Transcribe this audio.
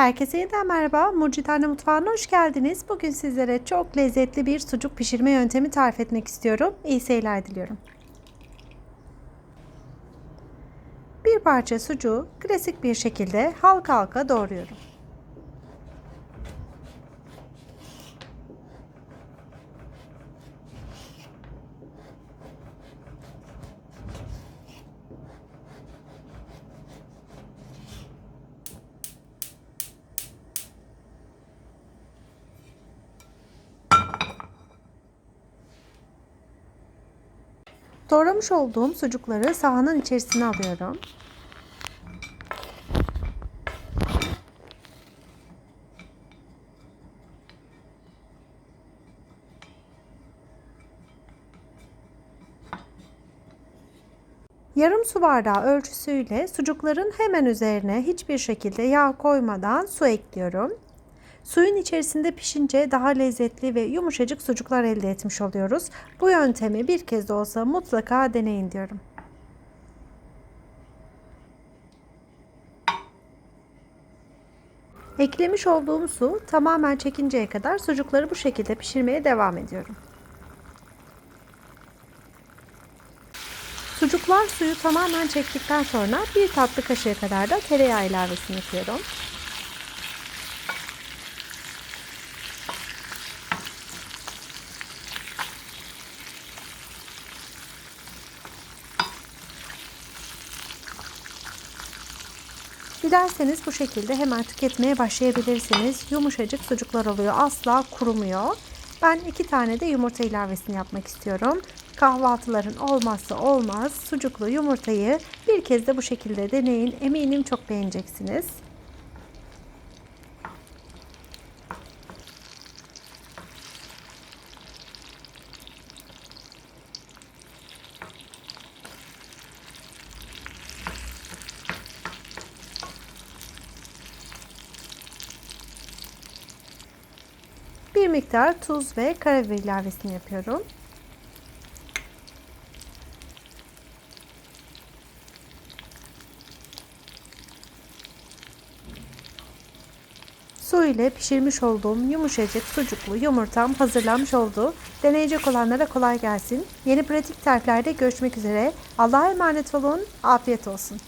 Herkese yeniden merhaba. Mucitane Mutfağı'na hoş geldiniz. Bugün sizlere çok lezzetli bir sucuk pişirme yöntemi tarif etmek istiyorum. İyi seyirler diliyorum. Bir parça sucuğu klasik bir şekilde halka halka doğruyorum. Doğramış olduğum sucukları sahanın içerisine alıyorum. Yarım su bardağı ölçüsüyle sucukların hemen üzerine hiçbir şekilde yağ koymadan su ekliyorum. Suyun içerisinde pişince daha lezzetli ve yumuşacık sucuklar elde etmiş oluyoruz. Bu yöntemi bir kez de olsa mutlaka deneyin diyorum. Eklemiş olduğum su tamamen çekinceye kadar sucukları bu şekilde pişirmeye devam ediyorum. Sucuklar suyu tamamen çektikten sonra bir tatlı kaşığı kadar da tereyağı ilavesini yapıyorum. Dilerseniz bu şekilde hemen tüketmeye başlayabilirsiniz. Yumuşacık sucuklar oluyor. Asla kurumuyor. Ben iki tane de yumurta ilavesini yapmak istiyorum. Kahvaltıların olmazsa olmaz sucuklu yumurtayı bir kez de bu şekilde deneyin. Eminim çok beğeneceksiniz. Bir miktar tuz ve karabiber ilavesini yapıyorum. Su ile pişirmiş olduğum yumuşacık sucuklu yumurtam hazırlanmış oldu. Deneyecek olanlara kolay gelsin. Yeni pratik tariflerde görüşmek üzere. Allah'a emanet olun. Afiyet olsun.